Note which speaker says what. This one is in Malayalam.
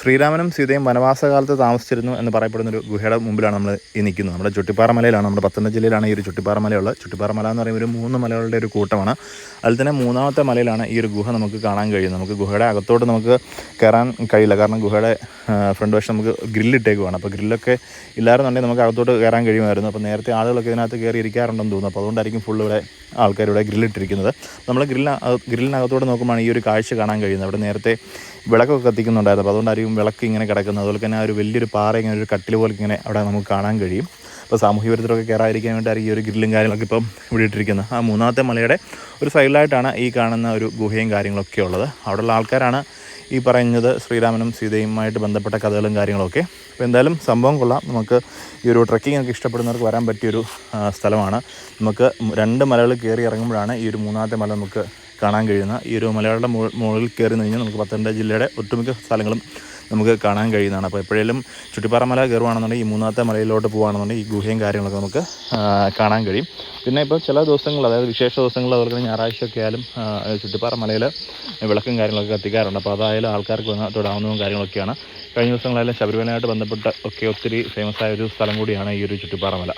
Speaker 1: ശ്രീരാമനും സീതയും വനവാസകാലത്ത് താമസിച്ചിരുന്നു എന്ന് പറയപ്പെടുന്ന ഒരു ഗുഹയുടെ മുമ്പിലാണ് നമ്മൾ ഈ നിൽക്കുന്നത്. നമ്മുടെ ചുട്ടിപ്പാറ മലയിലാണ് നമ്മുടെ പത്തനംതിട്ട ജില്ലയിലാണ് ഈ ഒരു ചുട്ടിപ്പാറ മലയുള്ളത്. ചുട്ടിപ്പാറ മല എന്ന് പറയുമ്പോൾ ഒരു മൂന്ന് മലകളുടെ ഒരു കൂട്ടമാണ്. അതിൽ തന്നെ മൂന്നാമത്തെ മലയിലാണ് ഈ ഒരു ഗുഹ നമുക്ക് കാണാൻ കഴിയുന്നത്. നമുക്ക് ഗുഹയുടെ അകത്തോട്ട് നമുക്ക് കയറാൻ കഴിയില്ല. കാരണം ഗുഹയുടെ ഫ്രണ്ട് വശം നമുക്ക് ഗ്രില്ലിട്ടേക്കുവാണ് അപ്പോൾ ഗ്രില്ലൊക്കെ ഇല്ലായിരുന്നുണ്ടെങ്കിൽ നമുക്ക് അകത്തോട്ട് കയറാൻ കഴിയുമായിരുന്നു. അപ്പോൾ നേരത്തെ ആളുകളൊക്കെ ഇതിനകത്ത് കയറി ഇരിക്കാറുണ്ടെന്ന് തോന്നുന്നു. അപ്പോൾ അതുകൊണ്ടായിരിക്കും ഫുൾ ഇവിടെ ആൾക്കാർ ഇവിടെ ഗ്രില്ലിട്ടിരിക്കുന്നത് നമ്മൾ ഗ്രില്ല ഗ്രില്ലിനകത്തോട്ട് നോക്കുമ്പോൾ ഈ ഒരു കാഴ്ച കാണാൻ കഴിയുന്നത്. അവിടെ നേരത്തെ വിളക്കൊക്കെ കത്തിക്കുന്നുണ്ടായിരുന്നു. അപ്പോൾ അതുകൊണ്ടായിരിക്കും വിളക്ക് ഇങ്ങനെ കിടക്കുന്നത്. അതുപോലെ തന്നെ ആ ഒരു വലിയൊരു പാറ ഇങ്ങനെ ഒരു കട്ടിൽ പോലെ ഇങ്ങനെ അവിടെ നമുക്ക് കാണാൻ കഴിയും. അപ്പോൾ സാമൂഹ്യ വിരുദ്ധരൊക്കെ കയറാതിരിക്കാൻ വേണ്ടിയിട്ടായിരിക്കും ഈ ഒരു ഗ്രില്ലും കാര്യങ്ങളൊക്കെ ഇപ്പം ഇവിടെ ഇട്ടിരിക്കുന്നത്. ആ മൂന്നാമത്തെ മലയുടെ ഒരു സൈഡിലായിട്ടാണ് ഈ കാണുന്ന ഒരു ഗുഹയും കാര്യങ്ങളൊക്കെ ഉള്ളത്. അവിടെയുള്ള ആൾക്കാരാണ് ഈ പറയുന്നത് ശ്രീരാമനും സീതയുമായിട്ട് ബന്ധപ്പെട്ട കഥകളും കാര്യങ്ങളൊക്കെ. അപ്പോൾ എന്തായാലും സംഭവം കൊള്ളാം. നമുക്ക് ഈ ഒരു ട്രക്കിംഗ് ഒക്കെ ഇഷ്ടപ്പെടുന്നവർക്ക് വരാൻ പറ്റിയൊരു സ്ഥലമാണ്. നമുക്ക് രണ്ട് മലകൾ കയറി ഇറങ്ങുമ്പോഴാണ് ഈ ഒരു മൂന്നാമത്തെ മല നമുക്ക് കാണാൻ കഴിയുന്ന ഈ ഒരു മലകളുടെ മുകളിൽ കയറി കഴിഞ്ഞാൽ നമുക്ക് പത്തനംതിട്ട ജില്ലയുടെ ഒട്ടുമിക്ക സ്ഥലങ്ങളും നമുക്ക് കാണാൻ കഴിയുന്നതാണ്. അപ്പോൾ എപ്പോഴേലും ചുട്ടിപ്പാറ മല കയറുവാണെന്നുണ്ടെങ്കിൽ ഈ മൂന്നാമത്തെ മലയിലോട്ട് പോകുകയാണെന്നുണ്ടെങ്കിൽ ഈ ഗുഹയും കാര്യങ്ങളൊക്കെ നമുക്ക് കാണാൻ കഴിയും. പിന്നെ ഇപ്പോൾ ചില ദിവസങ്ങൾ അതായത് വിശേഷ ദിവസങ്ങൾ അതുപോലെ തന്നെ ഞായറാഴ്ച ഒക്കെ ആയാലും ചുട്ടിപ്പാറ മലയിൽ വിളക്കും കാര്യങ്ങളൊക്കെ കത്തിക്കാറുണ്ട്. അപ്പോൾ അതായാലും ആൾക്കാർക്ക് വന്ന് തൊടാവുന്നതും കാര്യങ്ങളൊക്കെയാണ്. കഴിഞ്ഞ ദിവസങ്ങളായാലും ശബരിമലയായിട്ട് ബന്ധപ്പെട്ട ഒക്കെ ഒത്തിരി ഫേമസ് ആയ ഒരു സ്ഥലം കൂടിയാണ് ഈ ഒരു ചുട്ടിപ്പാറ മല